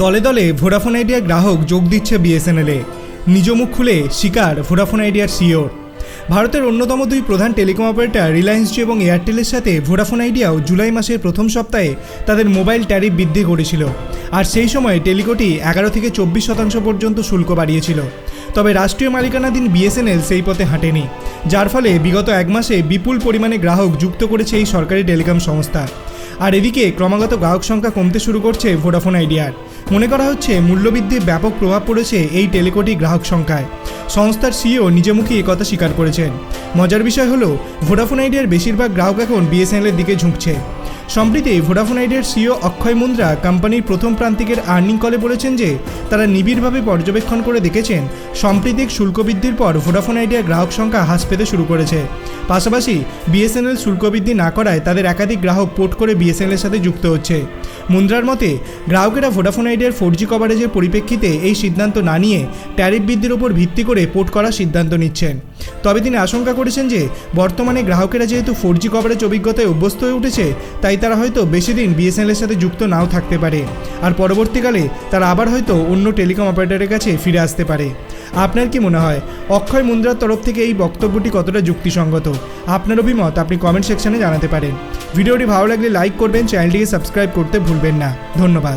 দলে দলে ভোডাফোন আইডিয়ার গ্রাহক যোগ দিচ্ছে বিএসএনএলে নিজ মুখ খুলে শিকার ভোডাফোন আইডিয়ার সিওর ভারতের অন্যতম দুই প্রধান টেলিকম অপারেটর রিলায়েন্স জিও এবং এয়ারটেলের সাথে ভোডাফোন আইডিয়াও জুলাই মাসের প্রথম সপ্তাহে তাদের মোবাইল ট্যারিফ বৃদ্ধি করেছিল। আর সেই সময় টেলিকোটি এগারো থেকে চব্বিশ শতাংশ পর্যন্ত শুল্ক বাড়িয়েছিল। তবে রাষ্ট্রীয় মালিকানাধীন বিএসএনএল সেই পথে হাঁটেনি, যার ফলে বিগত এক মাসে বিপুল পরিমাণে গ্রাহক যুক্ত করেছে এই সরকারি টেলিকম সংস্থা। আর এদিকে ক্রমাগত গ্রাহক সংখ্যা কমতে শুরু করছে ভোডাফোন আইডিয়ার মনে করা হচ্ছে মূল্যবৃদ্ধির ব্যাপক প্রভাব পড়েছে এই টেলিকোটি গ্রাহক সংখ্যায়। সংস্থার সিইও নিজে মুখে একথা স্বীকার করেছেন। মজার বিষয় হলো ভোডাফোন আইডিয়ার বেশিরভাগ গ্রাহক এখন বিএসএনএলের দিকে ঝুঁকছে। সম্প্রতি ভোডাফোন আইডিয়ার সিও অক্ষয় মুন্দ্রা কোম্পানির প্রথম প্রান্তিকের আর্নিং কলে বলেছেন যে, তারা নিবিড়ভাবে পর্যবেক্ষণ করে দেখেছেন সাম্প্রতিক শুল্ক বৃদ্ধির পর ভোডাফোন আইডিয়ার গ্রাহক সংখ্যা হ্রাস পেতে শুরু করেছে। পাশাপাশি, বিএসএনএল শুল্ক বৃদ্ধি না করায় তাদের একাধিক গ্রাহক পোর্ট করে বিএসএনএলের সাথে যুক্ত হচ্ছে। মুন্দ্রার মতে, গ্রাহকেরা ভোডাফোন আইডিয়ার ফোর জি কভারেজের পরিপ্রেক্ষিতে এই সিদ্ধান্ত না নিয়ে ট্যারিফ বৃদ্ধির ওপর ভিত্তি করে পোর্ট করার সিদ্ধান্ত নিচ্ছেন। তবে তিনি আশঙ্কা করেছেন যে, বর্তমানে গ্রাহকেরা যেহেতু ফোর জি কভারেজ অভিজ্ঞতায় অভ্যস্ত হয়ে উঠেছে, তাই তারা হয়তো বেশি দিন বিএসএনএলের সাথে যুক্ত নাও থাকতে পারে। আর পরবর্তীকালে তারা আবার হয়তো অন্য টেলিকম অপারেটরের কাছে ফিরে আসতে পারে। আপনার কি মনে হয়? অক্ষয় মুন্দ্রার তরফ থেকে এই বক্তব্যটি কতটা যুক্তিসঙ্গত? আপনার অভিমত আপনি কমেন্ট সেকশনে জানাতে পারেন। ভিডিওটি ভালো লাগলে লাইক করবেন চ্যানেলটিকে সাবস্ক্রাইব করতে ভুলবেন না। ধন্যবাদ।